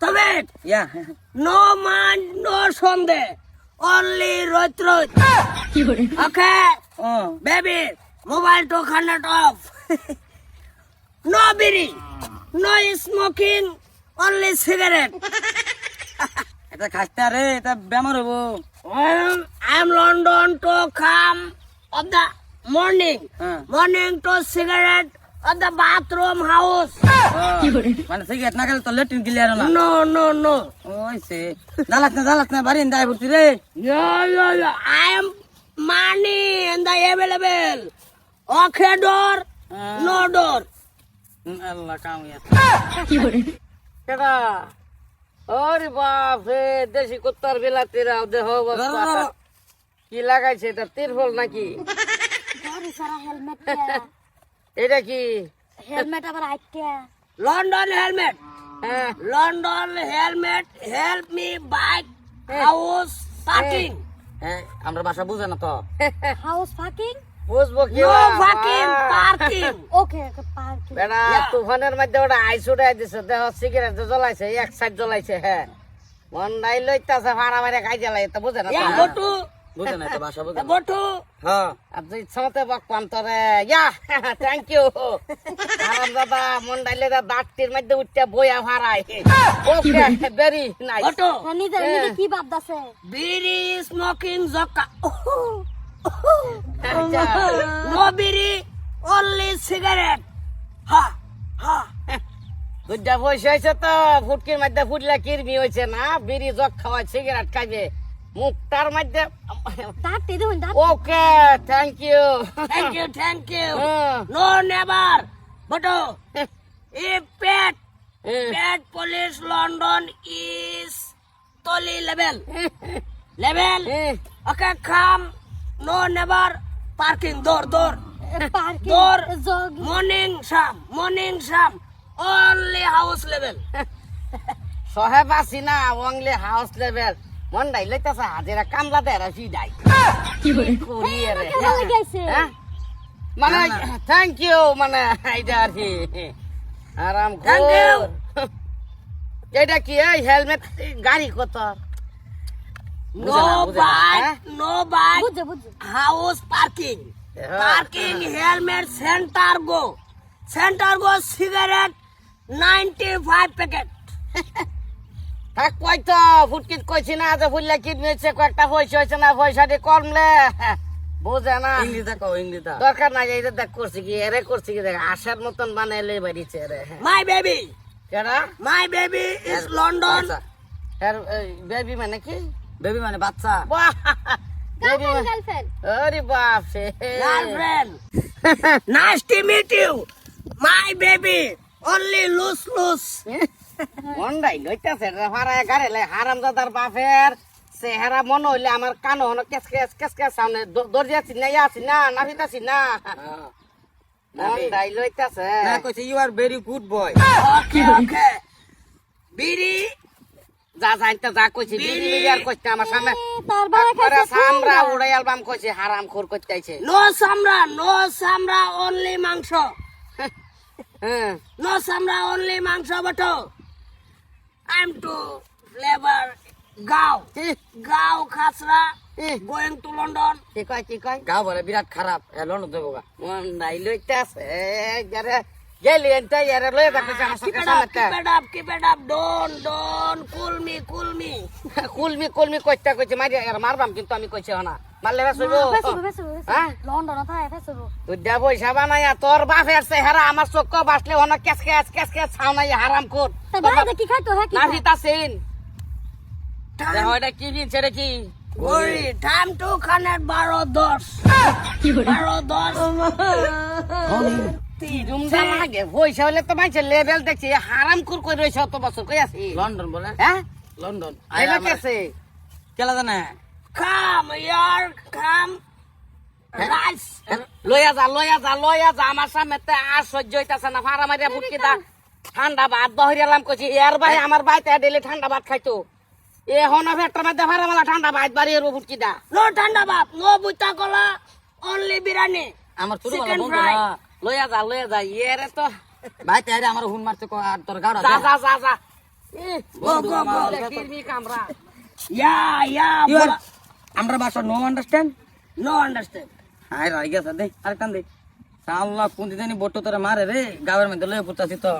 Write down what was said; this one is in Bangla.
তবে Yeah. নো মান নো সন্দেহ অনলি রোজ রোজ। Okay. Baby mobile two hundred of no bidi no smoking only cigarette এটা খাইতে রে এটা বেমার হব I am London to come of the morning. Morning to cigarette of the bathroom house মানে সিগারেট না খেলে তো লেট্রিন ক্লিয়ার না? নো নো নো ওই সে। জ্বালাস না জ্বালাস না বাড়ি দায় ভর্তি রে। Yo, yo, yo. I am money and the available. Okay, door. No door. Allah come ইয়া কেডা? ওরে বাপ রে দেশি কুত্তার বিলাতিরা দেহ অবস্থা। কি লাগাইছে এটা তিরফল নাকি? সারা হেলমেট এটা কি? হেলমেট আবার আইটিয়া London helmet. হ্যাঁ। helmet. Help me bike house parking. হ্যাঁ। আমরা ভাষা বুঝে না তো। হাউস ফাকিং বুঝব কি না? fucking parking. ওকে পার্কিং বেড়া তুফানের মধ্যে ওটা আইস উড়াই দিছে। দেহ সিগারেট জ্বলাইছে এক সাইড জ্বলাইছে হ্যাঁ। মন নাই লইতাছে ভাড়া মারে খাই জ্বালাই তো বুঝে না বুঝে না তো ভাষা বুঝে না to. হ্যাঁ আর তুই ইচ্ছামতে বক পান তোরে ইয়া থ্যাংক ইউ আরাম দাদা মন ডাইলে দা দাঁতটির মধ্যে উঠতে বইয়া ভাড়াই ওকে to. নিজে নিজে কি. আচ্ছা No biri. Only cigarette. Ha. Ha. দুইটা পয়সা হয়েছে তো ফুটকির মধ্যে ফুটলে কিরমি হয়েছে না বিড়ি জক খাওয়ায় সিগারেট খাইবে মুখটার মধ্যে okay thank you thank you thank you no never বটো। এ পেট হ্যাঁ। পেট police London is trolley level level okay come no never parking দৌড় দৌড়। হাউস লেভেল সহেবা সিনা অনলি হাউস লেভেল মন ডাই লইতাছে হাজিরা কামলা দেরা ফিডাই করিয়ে রে কেমন লাগাইছে হ্যাঁ? মানে থ্যাংক ইউ মানে এইটা আর কি আরাম you. এটা কি এই হেলমেট গাড়ি কত না, বুঝে না, হ্যাঁ? House parking. Yeah. Parking helmet center go. Center go cigarette 95 packet. কই তো? ফুটকিট কইছি না যে ফুললে কি নিয়েছে কয়েকটা পয়সা হয়েছে না পয়সাটি কমলে বুঝে না। ইংলিশ দেখো ইংলিশ দা দরকার নাই এই দেখ করছি কি এরে করছি কি দেখ আশার মতন বানাইলে বাড়িছে রে My baby. কেডা? Baby is London. আচ্ছা এর বেবি মানে কি? বেবি মানে বাচ্চা। বেবি গার্লফ্রেন্ড গার্লফ্রেন্ড আরে বাপ রে Girlfriend. nice to meet you. My baby. Only loose loose. মন্ডাই লইতাছে রে হারা গারে লে হারাম দাদার বাপের চেহারা মনে হইলে আমার কান হন কেস কেস কেস কেস সামনে দরজা আছি না ইয়া আছি না নাভিতাছি না মন্ডাই লইতাছে না কইছে you are very good boy Okay, okay. Biri. যা যাইতে যা কইছি বিড়ি বিড়ি আর কইতে আমার সামনে তার বাবা করে খাইছে সামরা উড়াই অ্যালবাম কইছে হারাম খোর কইতেছে No samra. No samra. Only mangsho. হ্যাঁ No samra. Only মাংস bato. To flavor Gao. Gao khasra. Eh. Going to London. কি কয় কি কয় গাও বলে বিরাট খারাপ লন্ডন না দেবো গা মন্ডাই লইতাছে Don't. Don't. Cool me. Cool me. কুলমি কুলমি কইতে কইছে মারি আর মারবাম কিন্তু আমি কইছে না মারলে বেসব হ্যাঁ? লন্ডন থাকে ফেসবুক তুই দে পয়সা বানাইয়া তোর বাপের চেহারা আমার চোখ বাসলে হন কেস কেস কেস কেস ছাউনাই হারাম কর কি খাইতো হ্যাঁ কি? দেখো এটা কি দিন ছেড়ে কি Oi, time to connect baro dos. Baro dos. জুমজা লাগে? পয়সা হলে তো মাইছে লেভেল দেখছি। হারাম কুর কই রইছ অত বছর কই আছি? লন্ডন বলে? হ্যাঁ? লন্ডন। এটা কেলা জানে? যা যা যা আমার সামনে তে আর সহ্য হইতাছে না। ফাড়া মারিয়া ফুটকি দা ঠান্ডা ভাত বহরিয়ালাম কইছি এর ভাই আমার বাইতে ডেলি ঠান্ডা ভাত খাইতো। এ হন ফেটার মধ্যে ফাড়া মালা ঠান্ডা ভাত বাড়িয়ে ফুটকি দা tanda bab. No buta kola. Only biryani. আমার ছোট বন্ধু fry. না লইয়া যা লইয়া যা এরে তো। ভাই তাই আমার হুন মারছে আর তোর গাড়া যা যা যা যা. আমরা বাসা নো আন্ডারস্ট্যান্ড নো আন্ডারস্ট্যান্ড হ্যাঁ রাই গেছে দে আরেকটা দে। আল্লাহ কোন দিন বট্টো তোরা মারে রে গাবের মধ্যে লয়ে পড়তাছি তো।